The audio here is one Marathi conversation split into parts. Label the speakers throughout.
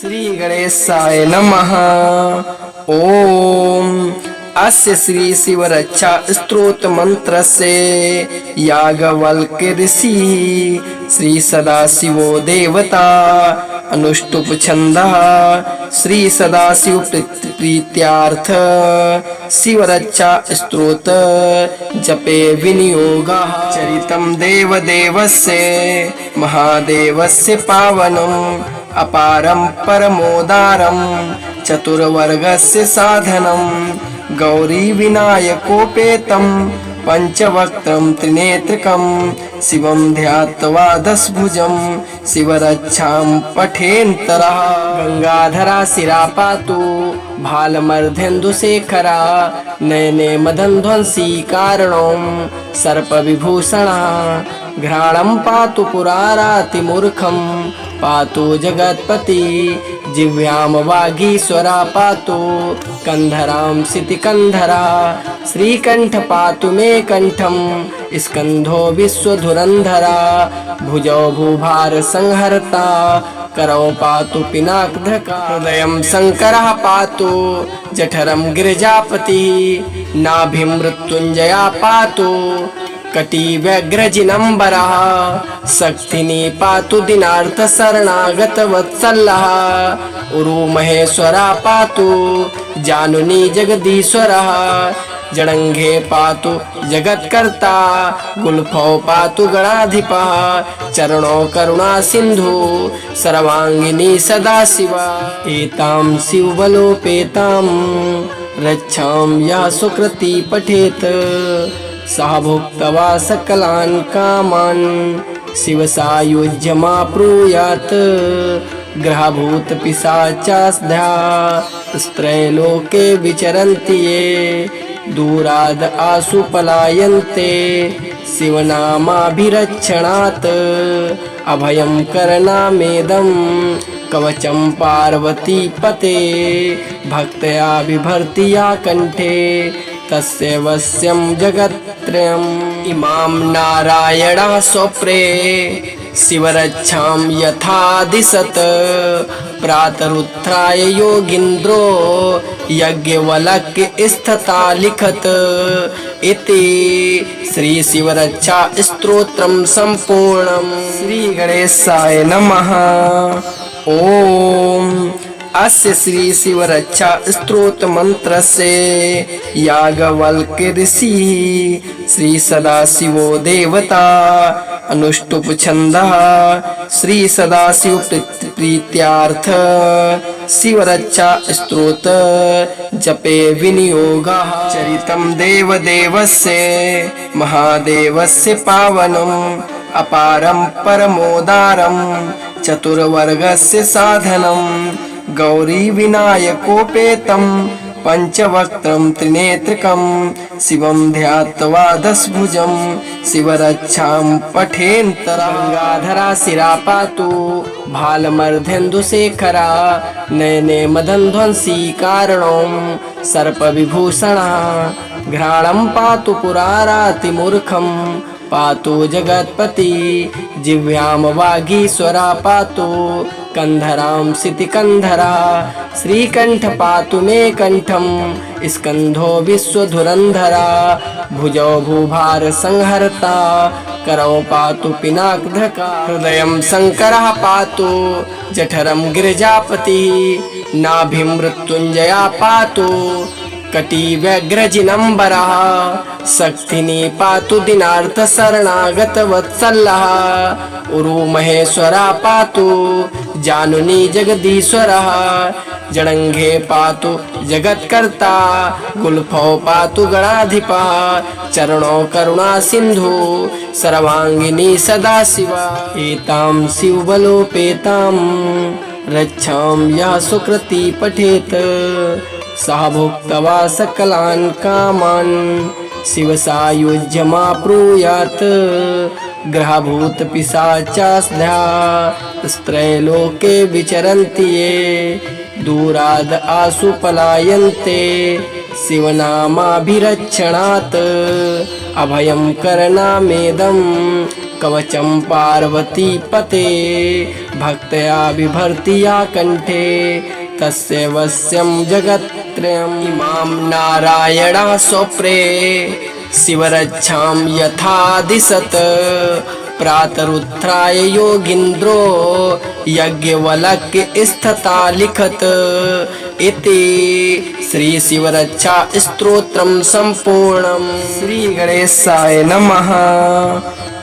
Speaker 1: श्री गणेशाय नमः. ओम. अस्य श्री शिवरक्षा स्तोत्र मंत्रस्य यागवल्क ऋषि श्री सदाशिवो देवता अनुष्टुप छंद श्री सदाशिव प्रीत्यार्थ शिवरक्षा स्त्रोत जपे विनियोगः। चरितं देवदेवस्य महादेवस्य पावनम् अपारं परमोदारं चतुर्वर्गस्य साधनं गौरीविनायकोपेतम् पञ्चवक्त्रं त्रिनेत्रकं शिवं ध्यात्वा दशभुजं शिवरक्षां पठेन्तरः। गङ्गाधरा शिरा पातु भालमर्धेन्दुशेखरा नयने मदन्ध्वंसी कारणं सर्पविभूषणा घ्राणं पातु पुरारातिमूर्खं पातु जगत्पति जिव्यां वागीश्वरा पातु कन्धरां सितिकन्धरा श्रीकण्ठ पातु मे कण्ठं स्कन्धो विश्वधुरन्धरा। भुजौ भूभार संहर्ता। करौ पातु पिनाकधका हृदयं शङ्करः पातु। जठरं गिरिजापतिः। नाभिं मृत्युञ्जया पातु। कटिव्यग्रजिनम्बरः शक्तिनि पातु दिनार्थशरणागतवत्सल्लः उरुमहेश्वरा पातु जानुनी जगदीश्वरः जडङ्घे पातु जगत्कर्ता गुल्फौ पातु गणाधिपः चरणो करुणा सिन्धु सर्वाङ्गिनी सदाशिवा एतां शिवबलोपेतां रक्षां या सुकृती पठेत्। सा भुक्त्वा सकलान् कामान् शिवसायुज्यमाप्रूयात्। ग्रहभूतपिशाचास्ध्या स्त्रैलोके विचरन्ति ये। दूराद् आसु पलायन्ते। शिवनामाभिरक्षणात्। अभयं करणामेदं। कवचं पार्वतीपते। भक्त्या बिभर्ति या कण्ठे। तस्य वश्यं जगत्त्रयम् इमां नारायणः स्वप्रे शिवरक्षां यथा दिशत प्रातरुत्थाय योगीन्द्रो यज्ञवलक्य स्थिता लिखत। इति श्रीशिवरक्षा स्तोत्रं सम्पूर्णम्। श्रीगणेशाय नमः। ॐ अस्य श्री शिवरक्षा स्तोत्र मंत्रस्य यागवल्क ऋषि श्री सदाशिवो देवता अनुष्टुप छन्दः श्री सदाशिव प्रीत- प्रीत्यार्थ। शिवरक्षा स्तोत्र जपे विनियोगः। चरितं देवदेवस्य महादेवस्य पावनम् अपारं परमोदारं चतुर्वर्गस्य साधनं। गौरीविनायकोपेतं पञ्चवक्त्रं त्रिनेत्रकं शिवं ध्यात्वा दशभुजं शिवरक्षां पठेन्तरङ्गाधरा शिरा पातु भालमर्धेन्दुशेखरा नयने मदन्ध्वंसी कारणं सर्पविभूषणः घ्राणं पातु पुरारातिमूर्खम् पातु जगत्पति जिव्यां वागीश्वरा पातु कन्धरां सितिकन्धरा श्रीकंठ पातु मे कण्ठं स्कन्धो विश्वधुरन्धरा भुजौ भूभार संहरता करौ पातु पिनाकधका हृदयं शंकर पातु जठरं गिरिजापतिः नाभिं मृत्युंजया पातु कटिव्यग्रजिनम्बरः शक्तिनि पातु दिनार्थशरणागतवत्सल्लः उरुमहेश्वरा पातु जानुनी जगदीश्वरः जडङ्घे पातु जगत्कर्ता गुल्फौ पातु गणाधिपः चरणो करुणा सिन्धु सर्वाङ्गिनी सदाशिवा एतां शिवबलोपेताम्। रक्षां यः सुकृती पठेत्। सा भुक्त्वा सकलान् कामान्। शिवसायुज्यमाप्रूयात् ग्रहभूतपिशाचास्ध्या स्त्रैलोके विचरन्ति ये दूराद् आसु पलायन्ते। शिवनामाभिरक्षणात् अभयं करणामेदं कवचं पार्वतीपते भक्तया बिभर्ति या कण्ठे तस्य वश्यं इमां नारायणः स्वप्रे शिवरक्षां यथा दिशत प्रातरुत्थाय योगीन्द्रो यज्ञवलक्य स्थिता लिखत इति श्रीशिवरक्षा स्तोत्रं सम्पूर्णम् श्रीगणेशाय नमः।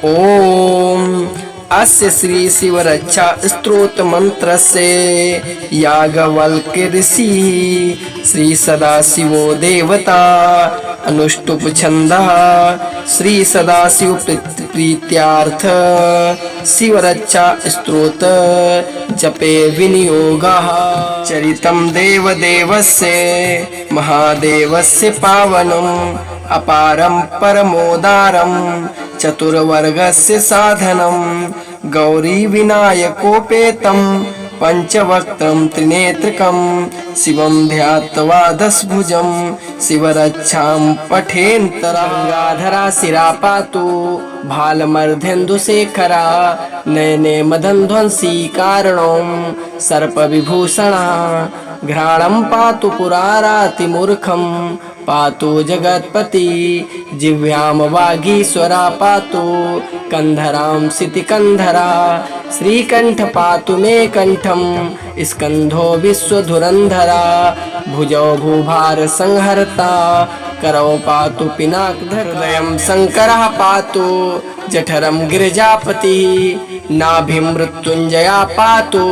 Speaker 1: ॐ अस्य श्रीशिवरक्षा स्तोत्रमन्त्रस्य यागवल्क्य ऋषिः श्रीसदाशिवो देवता अनुष्टुप छन्दः श्रीसदाशिव प्रीत्यार्थ शिवरक्षा स्तोत जपे विनियोगः। चरितं देवदेवस्य महादेवस्य पावनम् अपारं परमोदारं चतुर्वर्गस्य साधनं गौरीविनायकोपेतं पञ्चवक्त्रं त्रिनेत्रकं शिवं ध्यात्वा दशभुजं शिवरक्षां पठेन्तराधरा शिरा पातु भालमर्धेन्दुशेखरा नयने मदन्ध्वंसी कारणं सर्पविभूषणा घ्राणं पातु पुरारातिमूर्खं पातु जगत्पती जिह्व्यां वागीश्वरा पातु कन्धरां सितिकन्धरा श्रीकण्ठ पातु मे कण्ठं स्कन्धो विश्वधुरन्धरा भुजौ भूभार संहर्ता करौ पातु पिनाकधरदयं शङ्करः पातु जठरं गिरिजापतिः नाभिं मृत्युञ्जया पातु।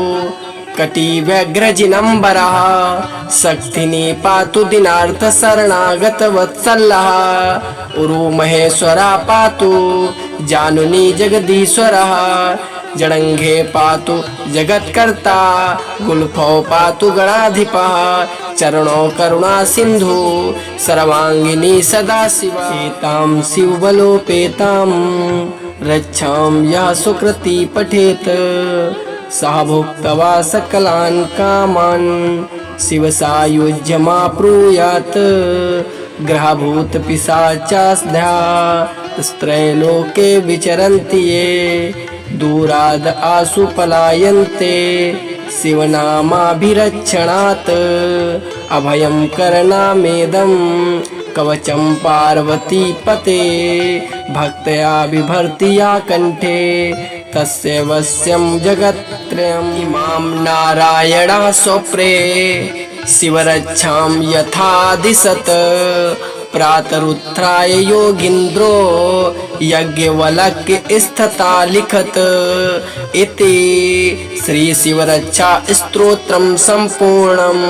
Speaker 1: कटिव्यग्रजिनम्बरः शक्तिनि पातु दिनार्थशरणागतवत्सल्लः उरुमहेश्वरा पातु जानुनी जगदीश्वरः जडङ्घे पातु जगत्कर्ता गुल्फौ पातु गणाधिपः चरणो करुणा सिन्धु सर्वाङ्गिनी सदा शिवा। एतां शिवबलोपेतां रक्षां यः सुकृती पठेत्। सा भुक्त्वा सकलान् कामान् शिवसायुज्यमाप्रूयात्। ग्रहभूतपिशाचास्ध्या स्त्रैलोके विचरन्ति ये दूराद् आसु पलायन्ते शिवनामाभिरक्षणात्। अभयं करणामेदं कवचं पार्वतीपते भक्त्या बिभर्ति या कण्ठे तस्य जगत्त्रयम् इमां नारायणः स्वप्रे शिवरक्षां यथा दिशत प्रातरुत्थाय योगीन्द्रो यज्ञवलक्य स्थिता लिखत। इति श्रीशिवरक्षा स्तोत्रं सम्पूर्णम्